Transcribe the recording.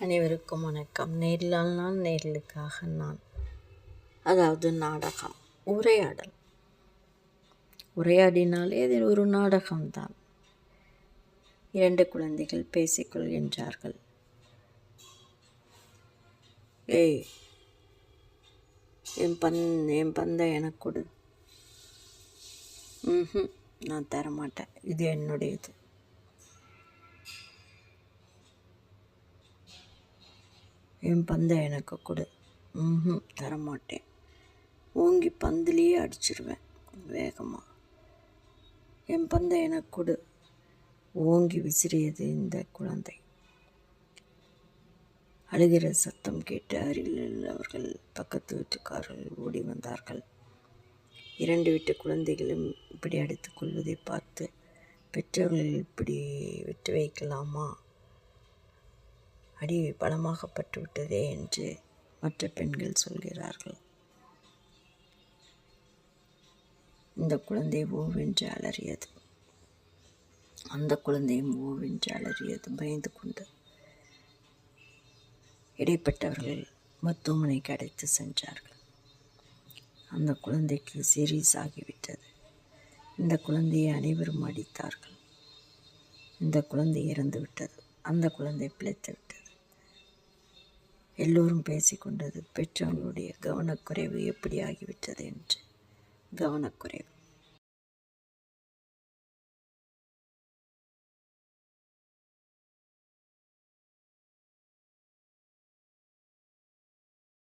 அனைவருக்கும் வணக்கம். நேரிலால் நான் நேரலுக்காக நான். அதாவது நாடகம் உரையாடல். உரையாடினாலே அது ஒரு நாடகம்தான். இரண்டு குழந்தைகள் பேசிக்கொள்கின்றார்கள். ஏய் என் பந் என் பந்தை எனக்கு கொடு. ம் நான் தரமாட்டேன். இது என்னுடையது. என் பந்தை எனக்கு கொடு. ம் தரமாட்டேன். ஓங்கி பந்துலேயே அடிச்சிருவேன் வேகமாக என் பந்தை எனக்கு கொடு. ஓங்கி விசிறியது இந்த குழந்தை. அழுகிற சத்தம் கேட்டு அருகில் அவர்கள் பக்கத்து வீட்டுக்காரர்கள் ஓடி வந்தார்கள். இரண்டு வீட்டு குழந்தைகளும் இப்படி அடித்துக் கொள்வதை பார்த்து பெற்றோர்கள் இப்படி விட்டு வைக்கலாமா? அடி பலமாகப்பட்டு விட்டதே என்று மற்ற பெண்கள் சொல்கிறார்கள். இந்த குழந்தை ஓவென்று அலறியது. அந்த குழந்தையும் ஓவென்று அலறியது. பயந்து கொண்டு இடைப்பட்டவர்கள் மருத்துவமனைக்கு அடைத்து சென்றார்கள். அந்த குழந்தைக்கு சீரியஸ் ஆகிவிட்டது. இந்த குழந்தையை அனைவரும் அடித்தார்கள். இந்த குழந்தை இறந்து விட்டது அந்த குழந்தை பிழைத்து விட்டது எல்லோரும் பேசிக்கொண்டது பெற்றோர்களுடைய கவனக்குறைவு எப்படி ஆகிவிட்டது என்று? கவனக்குறைவு.